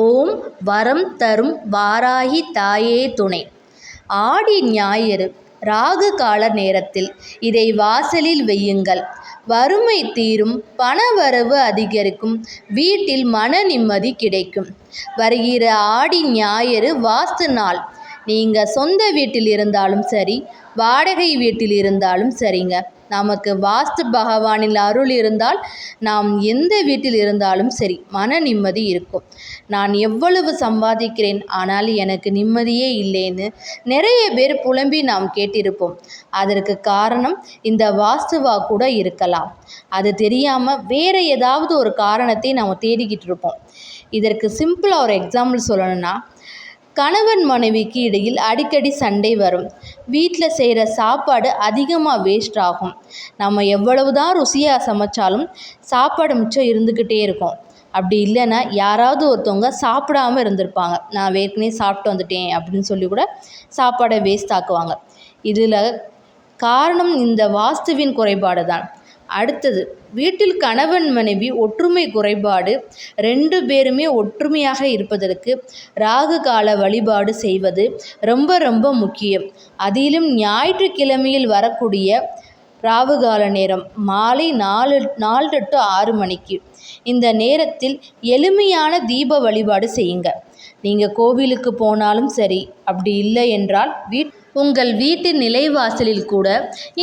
ஓம் வரம் தரும் வாராகி தாயே துணை. ஆடி ஞாயிறு ராகு கால நேரத்தில் இதை வாசலில் வையுங்கள். வறுமை தீரும் பணவரவு அதிகரிக்கும் வீட்டில் மன நிம்மதி கிடைக்கும். வருகிற ஆடி ஞாயிறு வாஸ்து நாள். நீங்கள் சொந்த வீட்டில் இருந்தாலும் சரி வாடகை வீட்டில் இருந்தாலும் சரிங்க. நமக்கு வாஸ்து பகவானில் அருள் இருந்தால் நாம் எந்த வீட்டில் இருந்தாலும் சரி மன நிம்மதி இருக்கும். நான் எவ்வளவு சம்பாதிக்கிறேன் ஆனால் எனக்கு நிம்மதியே இல்லைன்னு நிறைய பேர் புலம்பி நாம் கேட்டிருப்போம். அதற்கு காரணம் இந்த வாஸ்துவா கூட இருக்கலாம். அது தெரியாமல் வேறு ஏதாவது ஒரு காரணத்தை நாம் தேடிக்கிட்டு இருப்போம் இதற்கு சிம்பிளாக ஒரு எக்ஸாம்பிள் சொல்லணும்னா கணவன் மனைவிக்கு இடையில் அடிக்கடி சண்டை வரும். வீட்டில் செய்கிற சாப்பாடு அதிகமாக வேஸ்ட் ஆகும். நம்ம எவ்வளவு தான் ருசியாக சமைச்சாலும் சாப்பாடு மிச்சம் இருந்துக்கிட்டே இருக்கும். அப்படி இல்லைன்னா யாராவது ஒருத்தவங்க சாப்பிடாம இருந்திருப்பாங்க. நான் ஏற்கனவே சாப்பிட்டு வந்துட்டேன் அப்படின்னு சொல்லி கூட சாப்பாடை வேஸ்ட் ஆக்குவாங்க. இதில் காரணம் இந்த வாஸ்துவின் குறைபாடு தான் அடுத்தது வீட்டில் கணவன் மனைவி ஒற்றுமை குறைபாடு ரெண்டு பேருமே ஒற்றுமையாக இருப்பதற்கு ராகு கால வழிபாடு செய்வது ரொம்ப ரொம்ப முக்கியம். அதிலும் ஞாயிற்றுக்கிழமையில் வரக்கூடிய ராகு கால நேரம் மாலை நாலு நாலு டு ஆறு மணிக்கு. இந்த நேரத்தில் எளிமையான தீப வழிபாடு செய்யுங்க. நீங்கள் கோவிலுக்கு போனாலும் சரி அப்படி இல்லை என்றால் வீட் உங்கள் வீட்டு நிலைவாசலில் கூட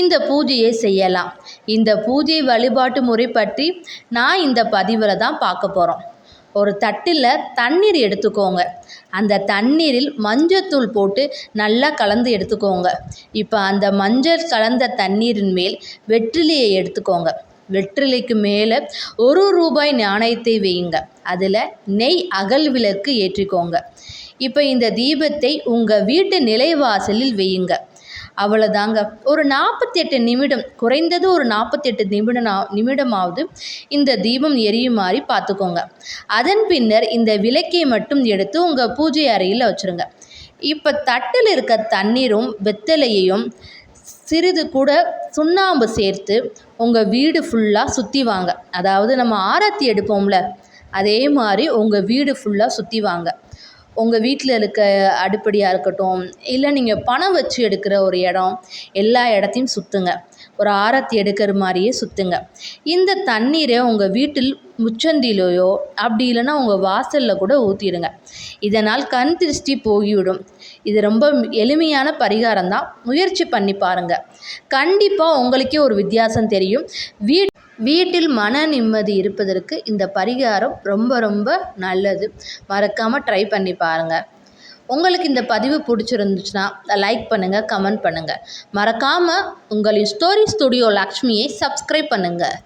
இந்த பூஜையை செய்யலாம். இந்த பூஜை வழிபாட்டு முறை பற்றி நான் இந்த பதிவில் தான் பார்க்க போகிறோம் ஒரு தட்டில் தண்ணீர் எடுத்துக்கோங்க. அந்த தண்ணீரில் மஞ்சத்தூள் போட்டு நல்லா கலந்து எடுத்துக்கோங்க. இப்போ அந்த மஞ்சள் கலந்த தண்ணீரின் மேல் வெற்றிலையை எடுத்துக்கோங்க. வெற்றிலைக்கு மேலே ஒரு ரூபாய் நாணயத்தை வையுங்க. அதில் நெய் அகல் விளக்கு ஏற்றிக்கோங்க. இப்போ இந்த தீபத்தை உங்கள் வீட்டு நிலைவாசலில் வையுங்க. அவ்வளோதாங்க ஒரு நாற்பத்தெட்டு நிமிடம் குறைந்தது ஒரு நாற்பத்தெட்டு நிமிடம் நிமிடமாவது இந்த தீபம் எரியுமாறி பார்த்துக்கோங்க. அதன் பின்னர் இந்த விளக்கை மட்டும் எடுத்து உங்கள் பூஜை அறையில் வச்சுருங்க. இப்போ தட்டில் இருக்க தண்ணீரும் வெத்தலையையும் சிறிது கூட சுண்ணாம்பு சேர்த்து உங்கள் வீடு ஃபுல்லாக சுற்றி வாங்க. அதாவது நம்ம ஆரத்தி எடுப்போம்ல அதே மாதிரி உங்கள் வீடு ஃபுல்லாக சுற்றி வாங்க. உங்கள் வீட்டில் இருக்க அடுப்படியாக இருக்கட்டும் இல்லை நீங்கள் பணம் வச்சு எடுக்கிற ஒரு இடம் எல்லா இடத்தையும் சுற்றுங்க ஒரு ஆரத்தி எடுக்கிற மாதிரியே சுற்றுங்க இந்த தண்ணீரை உங்கள் வீட்டில் முச்சந்திலேயோ அப்படி இல்லைன்னா உங்கள் வாசலில் கூட ஊற்றிடுங்க இதனால் கண் திருஷ்டி போகிவிடும் இது ரொம்ப எளிமையான பரிகாரம் தான் முயற்சி பண்ணி பாருங்கள் கண்டிப்பாக உங்களுக்கே ஒரு வித்தியாசம் தெரியும். வீ வீட்டில் மன நிம்மதி இருப்பதற்கு இந்த பரிகாரம் ரொம்ப ரொம்ப நல்லது. மறக்காமல் ட்ரை பண்ணி பாருங்கள் உங்களுக்கு இந்த பதிவு பிடிச்சிருந்துச்சுன்னா லைக் பண்ணுங்கள் கமெண்ட் பண்ணுங்கள் மறக்காமல் உங்களின் ஸ்டோரி ஸ்டுடியோ லக்ஷ்மியை சப்ஸ்கிரைப் பண்ணுங்கள்